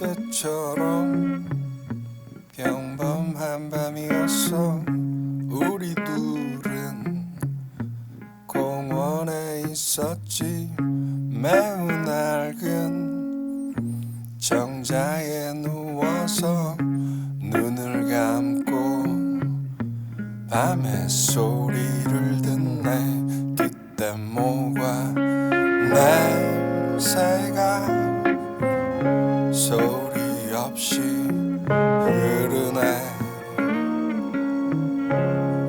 너처럼 평범한 밤이었어. 우리 둘은 공원에 있었지. 매우 낡은 정자에 누워서 눈을 감고 밤의 소리를 듣네. 그때 뭐가 냄새가 소리 없이 흐르네.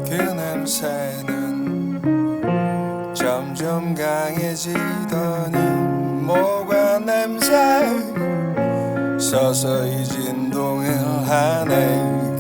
그 냄새는 점점 강해지더니 뭐가 냄새? 서서히 진동을 하네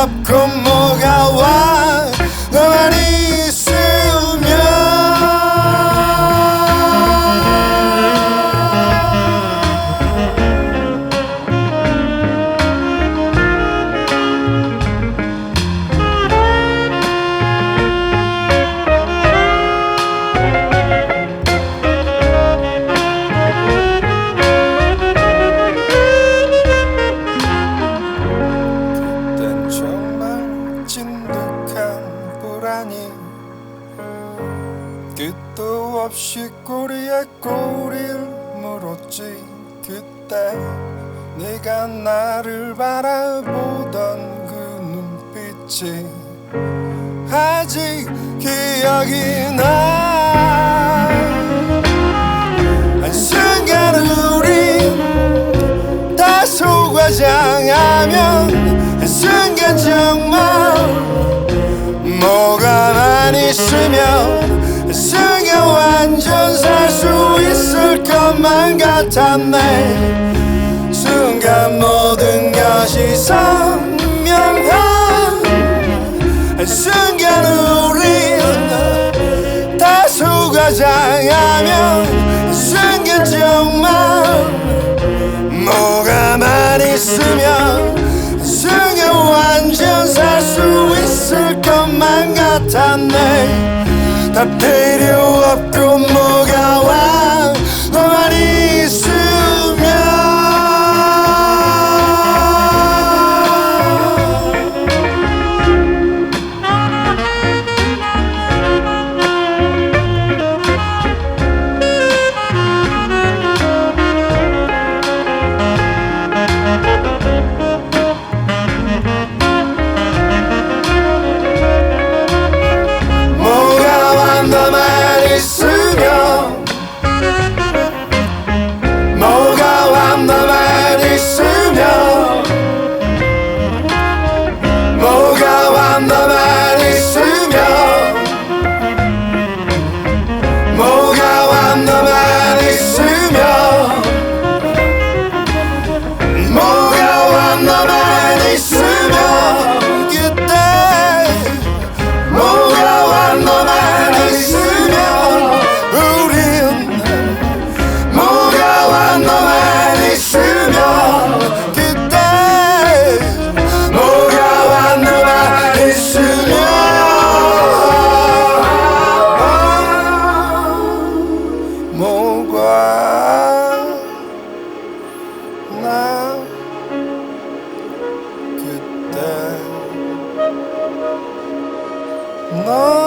up, come 끝도 없이 꼬리에 꼬리를 물었지. 그때 네가 나를 바라보던 그 눈빛이 아직 기억이 나. 한순간 우리 다소 과장하면 한순간 정말 뭐가만 있으면 한순간 완전 살 수 있을 것만 같았네. 순간 모든 것이 선명한 한순간 우리 다소 과장하면 것만 같 No.